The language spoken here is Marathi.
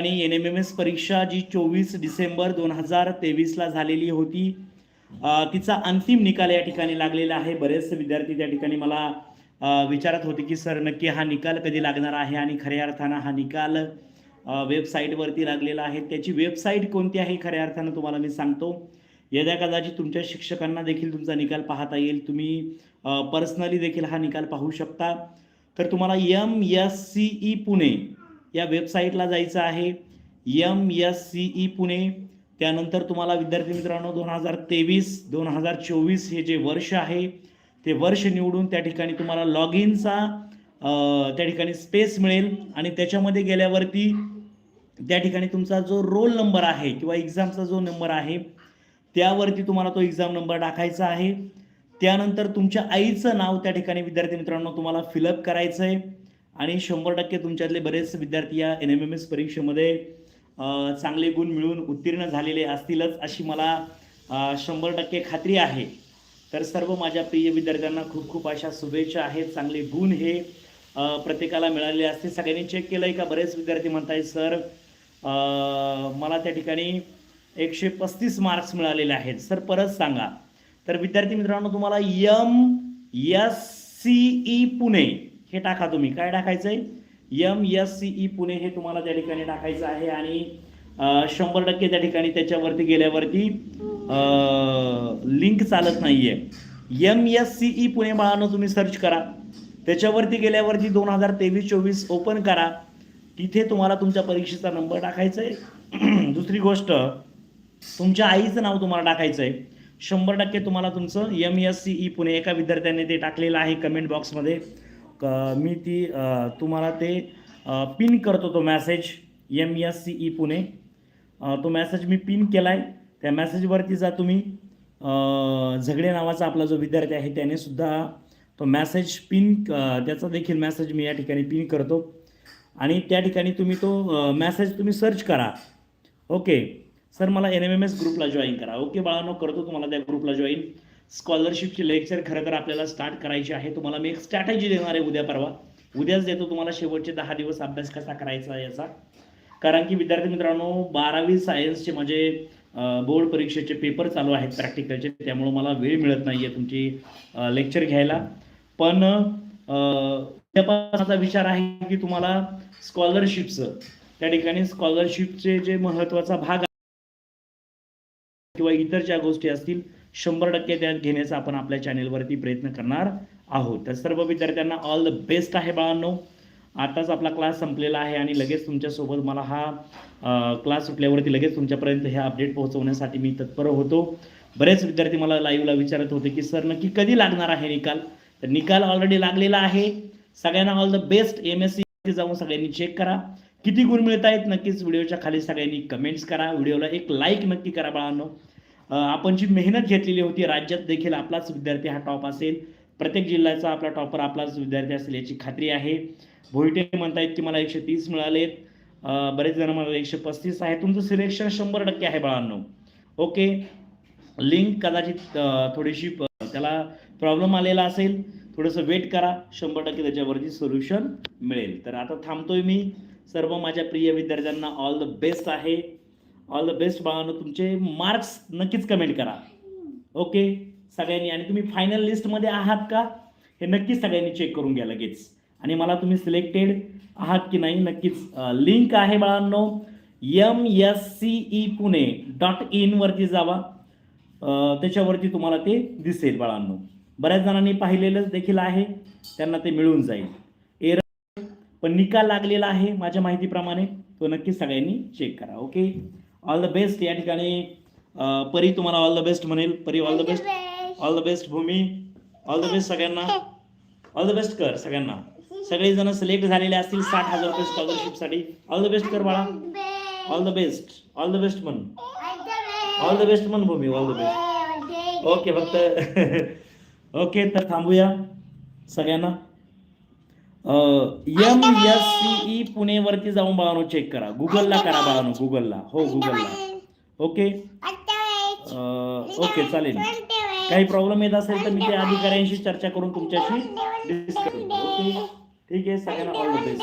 आणि एन एम एम एस परीक्षा जी चोवीस डिसेंबर दोन हजार तेवीसला झालेली होती तिचा अंतिम निकाल या ठिकाणी लागलेला आहे. बरेचसे विद्यार्थी त्या ठिकाणी मला विचारत होते की सर नक्की हा निकाल कधी लागणार आहे? आणि खऱ्या अर्थानं हा निकाल वेबसाईटवरती लागलेला आहे. त्याची वेबसाईट कोणती आहे खऱ्या अर्थानं तुम्हाला मी सांगतो. येद्या कदाचित तुमच्या शिक्षकांना देखील तुमचा निकाल पाहता येईल. तुम्ही पर्सनली देखील हा निकाल पाहू शकता. तर तुम्हाला M S C E Pune या वेबसाईटला जायचं आहे. M S C E Pune. त्यानंतर तुम्हाला विद्यार्थी मित्रांनो दोन हजार तेवीस दोन हजार चोवीस हे जे वर्ष आहे ते वर्ष निवडून त्या ठिकाणी तुम्हाला लॉग इनचा त्या ठिकाणी स्पेस मिळेल. आणि त्याच्यामध्ये गेल्यावरती त्या ठिकाणी तुमचा जो रोल नंबर आहे किंवा एक्झामचा जो नंबर आहे त्यावरती तुम्हाला तो एक्झाम नंबर टाकायचा आहे. त्यानंतर तुमच्या आईचं नाव त्या ठिकाणी विद्यार्थी मित्रांनो तुम्हाला फिलअप करायचं आहे आणि शंभर टक्के तुमच्यातले बरेच विद्यार्थी या एन एम एम एस परीक्षेमध्ये चांगले गुण मिळवून उत्तीर्ण झालेले असतीलच अशी मला शंभर टक्के खात्री आहे. तर सर्व माझ्या प्रिय विद्यार्थ्यांना खूप खूप अशा शुभेच्छा आहेत चांगले गुण हे प्रत्येकाला मिळालेले असते. सगळ्यांनी चेक केलं आहे का? बरेच विद्यार्थी म्हणतायत सर मला त्या ठिकाणी एकशे पस्तीस मार्क्स मिळालेले आहेत. सर परत सांगा. तर विद्यार्थी मित्रांनो तुम्हाला M S C E Pune हे टाका तुम्ही. काय टाकायचं आहे M S C E Pune हे तुम्हाला त्या ठिकाणी टाकायचं आहे आणि शंभर टक्के त्या ठिकाणी त्याच्यावरती गेल्यावरती लिंक चालत नाही आहे M S C E Pune बाळानं तुम्ही सर्च करा. त्याच्यावरती गेल्यावरती दोन हजार तेवीस चोवीस ओपन करा. तिथे तुम्हाला तुमच्या परीक्षेचा नंबर टाकायचा आहे दुसरी गोष्ट तुमच्या आईचं नाव तुम्हाला टाकायचं आहे शंभर टक्के तुम्हाला तुमचं M S C E Pune एका विद्यार्थ्याने ते टाकलेलं आहे कमेंट बॉक्समध्ये मी ती तुम्हाला ते पिन करतो तो message M S C E Pune. तो मॅसेज मी पिन केला आहे त्या मॅसेजवरती जा तुम्ही. झगडे नावाचा आपला जो विद्यार्थी आहे त्याने सुद्धा तो मॅसेज पिन त्याचा देखील मॅसेज मी या ठिकाणी पिन करतो. आणि त्या ठिकाणी तुम्ही तो मॅसेज तुम्ही सर्च करा. ओके सर मला एन एम एम एस ग्रुपला जॉईन करा. ओके बाळानो करतो तुम्हाला त्या ग्रुपला जॉईन स्कॉलरशिपची लेक्चर खरं तर आपल्याला स्टार्ट करायची आहे. तुम्हाला मी एक स्ट्रॅटेजी देणार आहे उद्या परवा. उद्याच देतो तुम्हाला शेवटचे दहा दिवस अभ्यास कसा करायचा याचा. कारण की विद्यार्थी मित्रांनो बारावी सायन्सचे माझे बोर्ड परीक्षेचे पेपर चालू आहेत प्रॅक्टिकलचे त्यामुळे मला वेळ मिळत नाही आहे तुमची लेक्चर घ्यायला. पण अ, विचार आहे की तुम्हाला स्कॉलरशिपचं त्या ठिकाणी स्कॉलरशिपचे जे महत्त्वाचा भाग किंवा इतर ज्या गोष्टी असतील शंभर टक्के त्यात घेण्याचा आपण आपल्या चॅनेलवरती प्रयत्न करणार आहोत. तर सर्व विद्यार्थ्यांना ऑल द बेस्ट आहे बाळांनो. आताच आपला क्लास संपलेला आहे आणि लगेच तुमच्यासोबत मला हा क्लास सुटल्यावरती लगेच तुमच्यापर्यंत हे अपडेट पोहोचवण्यासाठी मी तत्पर होतो. बरेच विद्यार्थी मला लाईव्हला विचारत होते की सर नक्की कधी लागणार आहे निकाल? तर निकाल ऑलरेडी लागलेला आहे. सगळ्यांना all the best M S C जाऊन सगळ्यांनी चेक करा. किती गुण मिळत आहेत नक्कीच व्हिडिओच्या खाली सगळ्यांनी कमेंट्स करा. व्हिडिओला एक लाईक नक्की करा बाळांनो. आपण जी मेहनत घेतलेली होती राज्यात देखील आपलाच विद्यार्थी हा टॉप असेल. प्रत्येक जिल्ह्याचा आपला टॉपर आपलाच विद्यार्थी असेल याची खात्री आहे. भोईटे म्हणतायत की मला एकशे तीस मिळालेत. बरेच जण मला एकशे पस्तीस आहे. तुमचं सिलेक्शन शंभर टक्के आहे बाळांनो. ओके लिंक कदाचित थोडीशी प- त्याला प्रॉब्लेम आलेला असेल. थोडंसं वेट करा. शंभर टक्के त्याच्यावरती सोल्युशन मिळेल. तर आता थांबतोय मी. सर्व माझ्या प्रिय विद्यार्थ्यांना ऑल द बेस्ट आहे. ऑल द बेस्ट बाळांनो तुमचे मार्क्स नक्कीच कमेंट करा. ओके सगळ्यांनी आणि तुम्ही फायनल लिस्टमध्ये आहात का? हे नक्कीच सगळ्यांनी चेक करून घ्या लगेच. आणि मला तुम्ही सिलेक्टेड आहात की नाही नक्कीच लिंक आहे बाळांनो. M S C E Pune dot इनवरती जावा. त्याच्यावरती तुम्हाला ते दिसेल बाळांनो. बऱ्याच जणांनी पाहिलेलं देखील आहे. त्यांना ते मिळून जाईल. एर पण निकाल लागलेला आहे माझ्या माहितीप्रमाणे. तो नक्की सगळ्यांनी चेक करा. ओके ऑल द बेस्ट या ठिकाणी परी तुम्हाला ऑल द बेस्ट म्हणेल. Pari all the best all the best Bhumi. All the best सगळ्यांना. ऑल द बेस्ट कर सगळ्यांना. सगळे जण सिलेक्ट झालेले असतील साठ हजार रुपये स्कॉलरशिपसाठी ऑल द बेस्ट कर बाळा. All the best all the best म्हण. ऑल द बेस्ट म्हण Bhumi all the best okay फक्त. ओके तर थांबूया. सगळ्यांना. एम एस सी ई पुणेवरती जाऊन बाळानो चेक करा. गुगलला करा बाळानो गुगलला हो गुगलला ओके ओके चालेल. काही प्रॉब्लेम येत असेल तर मी त्या अधिकाऱ्यांशी चर्चा करून तुमच्याशी डिस्कस करतो ओके ठीक आहे सगळ्यांना ऑल द बेस्ट.